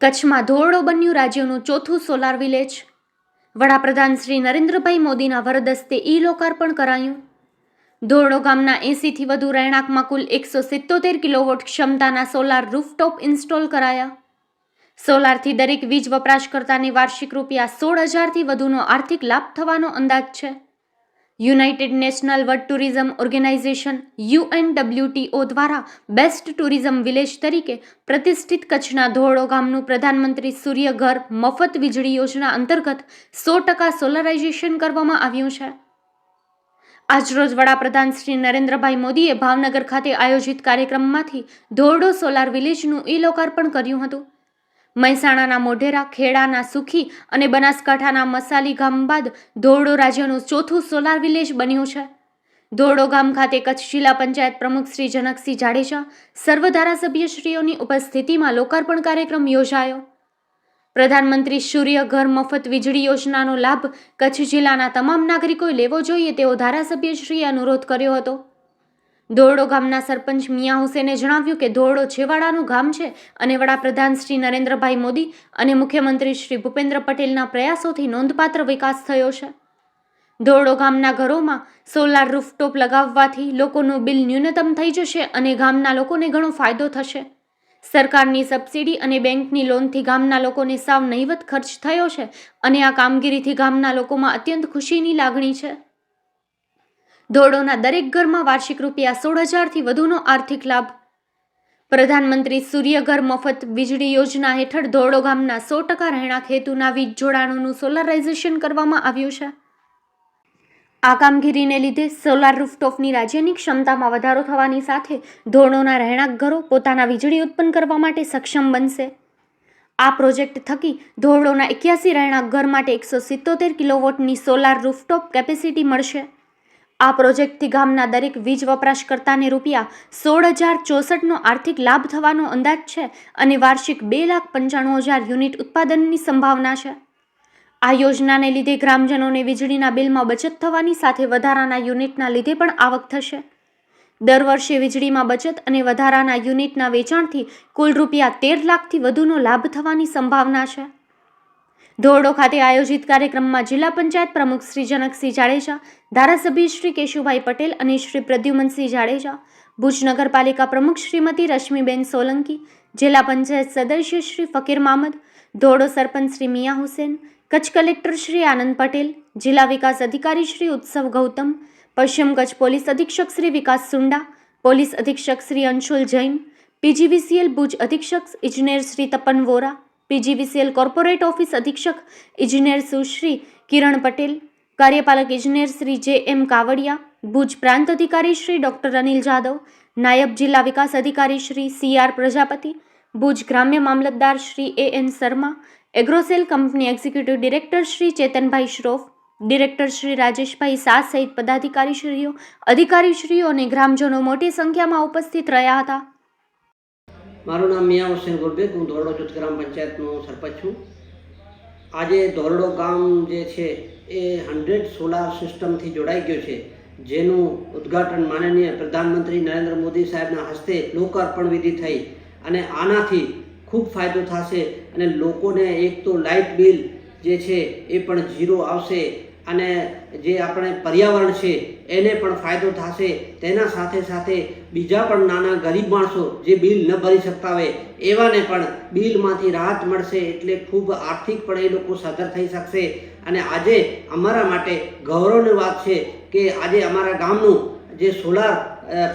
કચ્છમાં ધોરડો બન્યું રાજ્યનું ચોથું સોલાર વિલેજ. વડાપ્રધાન શ્રી નરેન્દ્રભાઈ મોદીના વરદસ્તે ઈ લોકાર્પણ કરાયું. ધોરડો ગામના એંસીથી વધુ રહેણાંકમાં કુલ એકસો સિત્તોતેર કિલોવોટ ક્ષમતાના સોલાર રૂફટોપ ઇન્સ્ટોલ કરાયા. સોલારથી દરેક વીજ વપરાશકર્તાને વાર્ષિક રૂપિયા સોળ હજારથી વધુનો આર્થિક લાભ થવાનો અંદાજ છે. United national world tourism organization UNWTO દ્વારા બેસ્ટ ટુરિઝમ વિલેજ તરીકે પ્રતિષ્ઠિત કચ્છના ધોરડો ગામનું પ્રધાનમંત્રી સૂર્યઘર મફત વીજળી યોજના અંતર્ગત સો ટકા સોલરાઇઝેશન કરવામાં આવ્યું છે. આજરોજ વડાપ્રધાન શ્રી નરેન્દ્રભાઈ મોદીએ ભાવનગર ખાતે આયોજિત કાર્યક્રમમાંથી ધોરડો સોલાર વિલેજનું ઈ લોકાર્પણ કર્યું હતું. મહેસાણાના મોઢેરા, ખેડાના સુખી અને બનાસકાંઠાના મસાલી ગામ બાદ ધોરડો રાજ્યનું ચોથું સોલાર વિલેજ બન્યું છે. ધોરડો ગામ ખાતે કચ્છ જિલ્લા પંચાયત પ્રમુખ શ્રી જનકસિંહ જાડેજા સર્વ ધારાસભ્યશ્રીઓની ઉપસ્થિતિમાં લોકાર્પણ કાર્યક્રમ યોજાયો. પ્રધાનમંત્રી સૂર્ય ઘર મફત વીજળી યોજનાનો લાભ કચ્છ જિલ્લાના તમામ નાગરિકોએ લેવો જોઈએ તેવો ધારાસભ્યશ્રીએ અનુરોધ કર્યો હતો. ધોરડો ગામના સરપંચ મિયા હુસેને જણાવ્યું કે ધોરડો છેવાડાનું ગામ છે અને વડાપ્રધાન શ્રી નરેન્દ્રભાઈ મોદી અને મુખ્યમંત્રી શ્રી ભૂપેન્દ્ર પટેલના પ્રયાસોથી નોંધપાત્ર વિકાસ થયો છે. ધોરડો ગામના ઘરોમાં સોલાર રૂફટોપ લગાવવાથી લોકોનું બિલ ન્યૂનતમ થઈ જશે અને ગામના લોકોને ઘણો ફાયદો થશે. સરકારની સબસિડી અને બેંકની લોનથી ગામના લોકોને સાવ નહીવત ખર્ચ થયો છે અને આ કામગીરીથી ગામના લોકોમાં અત્યંત ખુશીની લાગણી છે. ધોરડોના દરેક ઘરમાં વાર્ષિક રૂપિયા સોળ હજારથી વધુનો આર્થિક લાભ. પ્રધાનમંત્રી સૂર્યઘર મફત વીજળી યોજના હેઠળ ધોરડો ગામના સો ટકા રહેણાંક હેતુના વીજ જોડાણોનું સોલરાઇઝેશન કરવામાં આવ્યું છે. આ કામગીરીને લીધે સોલાર રૂફટોપની રાજ્યની ક્ષમતામાં વધારો થવાની સાથે ધોરણોના રહેણાંક ઘરો પોતાના વીજળી ઉત્પન્ન કરવા માટે સક્ષમ બનશે. આ પ્રોજેક્ટ થકી ધોરડોના એક્યાસી રહેણાંક ઘર માટે એકસો સિત્તોતેર કિલોવોટની સોલાર રૂફટોપ કેપેસિટી મળશે. આ પ્રોજેક્ટથી ગામના દરેક વીજ વપરાશકર્તાને રૂપિયા સોળ હજાર ચોસઠનો આર્થિક લાભ થવાનો અંદાજ છે અને વાર્ષિક બે લાખ પંચાણું હજાર યુનિટ ઉત્પાદનની સંભાવના છે. આ યોજનાને લીધે ગ્રામજનોને વીજળીના બિલમાં બચત થવાની સાથે વધારાના યુનિટના લીધે પણ આવક થશે. દર વર્ષે વીજળીમાં બચત અને વધારાના યુનિટના વેચાણથી કુલ રૂપિયા તેર લાખથી વધુનો લાભ થવાની સંભાવના છે. ધોરડો ખાતે આયોજિત કાર્યક્રમમાં જિલ્લા પંચાયત પ્રમુખ શ્રી જનકસિંહ જાડેજા, ધારાસભ્ય શ્રી કેશુભાઈ પટેલ અને શ્રી પ્રદ્યુમનસિંહ જાડેજા, ભુજ નગરપાલિકા પ્રમુખ શ્રીમતી રશ્મિબેન સોલંકી, જિલ્લા પંચાયત સદસ્ય શ્રી ફકીર મામદ, ધોરડો સરપંચ શ્રી મિયા હુસેન, કચ્છ કલેક્ટર શ્રી આનંદ પટેલ, જિલ્લા વિકાસ અધિકારી શ્રી ઉત્સવ ગૌતમ, પશ્ચિમ કચ્છ પોલીસ અધિક્ષક શ્રી વિકાસ સુંડા, પોલીસ અધિક્ષક શ્રી અંશુલ જૈન, પીજીવીસીએલ ભુજ અધિક્ષક ઇજનેર Shri Tapan Vora PGVCL corporate office અધિક્ષક ઇજનેર સુશ્રી કિરણ પટેલ, કાર્યપાલક ઇજનેર શ્રી જે એમ કાવડિયા, ભુજ પ્રાંત અધિકારી શ્રી ડોક્ટર અનિલ જાદવ, નાયબ જિલ્લા વિકાસ અધિકારી શ્રી સી આર પ્રજાપતિ, ભુજ ગ્રામ્ય mamlatdar Shri A N Sharma, Agrocel company executive director Shri Chetanbhai Shroff, director Shri Rajeshbhai Shah સહિત પદાધિકારીશ્રીઓ, અધિકારીશ્રીઓ અને ગ્રામજનો મોટી સંખ્યામાં ઉપસ્થિત રહ્યા હતા. મારું નામ મિયા હુસેન ગુરબેગ હું ધોરડો જૂથ ગ્રામ પંચાયતનો સરપંચ છું. આજે ધોરડો ગામ જે છે એ હંડ્રેડ સોલાર સિસ્ટમથી જોડાઈ ગયો છે, જેનું ઉદ્ઘાટન માનનીય પ્રધાનમંત્રી નરેન્દ્ર મોદી સાહેબના હસ્તે લોકાર્પણ વિધિ થઈ અને આનાથી ખૂબ ફાયદો થશે અને લોકોને એક તો લાઇટ બિલ જે છે એ પણ ઝીરો આવશે અને જે આપણે પર્યાવરણ છે, એને પણ ફાયદો થશે. તેના સાથે સાથે બીજા પણ નાના ગરીબ માણસો જે બિલ ન ભરી શકતા હોય, એવાને પણ બિલમાંથી રાહત મળશે એટલે ખૂબ આર્થિક પણ એ લોકો સદ્ધર થઈ શકશે. અને આજે અમારા માટે ગૌરવની વાત છે કે આજે અમારા ગામનું જે સોલાર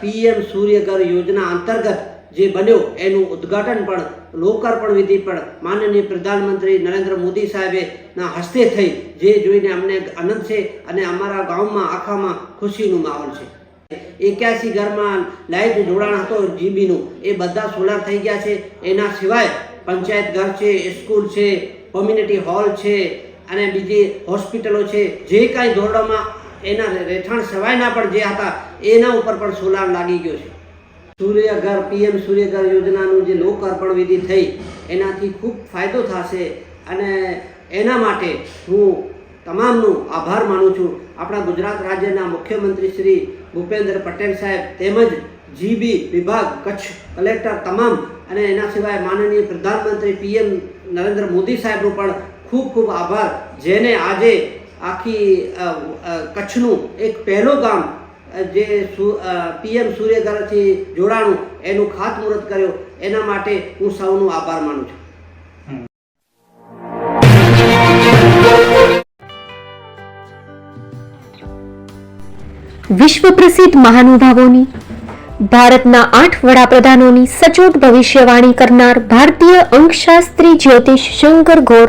પીએમ સૂર્યઘર યોજના અંતર્ગત જે બન્યો, એનું ઉદ્ઘાટન પણ, લોકાર્પણ વિધિ પણ માનનીય પ્રધાનમંત્રી નરેન્દ્ર મોદી સાહેબે ના હસ્તે થઈ, જે જોઈને અમને આનંદ છે અને અમારા ગામમાં, આખામાં ખુશીનું માહોલ છે. એક્યાસી ઘરમાં લાઇટ જોડાણ હતો જીબીનું, એ બધા સોલાર થઈ ગયા છે. એના સિવાય પંચાયત ઘર છે, સ્કૂલ છે, કોમ્યુનિટી હોલ છે અને બીજી હોસ્પિટલો છે. જે કાંઈ ધોરણોમાં એના રહેઠાણ સિવાયના પણ જે હતા, એના ઉપર પણ સોલાર લાગી ગયો છે. સૂર્યઘર પીએમ સૂર્યઘર યોજનાનું જે લોકાર્પણ વિધિ થઈ, એનાથી ખૂબ ફાયદો થશે. અને એના માટે હું તમામનું આભાર માનું છું. આપણા ગુજરાત રાજ્યના મુખ્યમંત્રી શ્રી ભૂપેન્દ્ર પટેલ સાહેબ તેમજ જીબી વિભાગ, કચ્છ કલેક્ટર તમામ અને એના સિવાય માનનીય પ્રધાનમંત્રી પીએમ નરેન્દ્ર મોદી સાહેબનો પણ ખૂબ ખૂબ આભાર. જેને આજે આખી કચ્છનું એક પહેલું ગામ જે પીએમ સૂર્યઘરથી જોડાણું, એનું ખાતમુહૂર્ત કર્યો, એના માટે હું સૌનો આભાર માનું છું. વિશ્વ પ્રસિદ્ધ મહાનુભાવોની, ભારતના આઠ વડાપ્રધાનોની સચોટ ભવિષ્યવાણી કરનાર ભારતીય અંકશાસ્ત્રી જ્યોતિષ શંકર ઘોર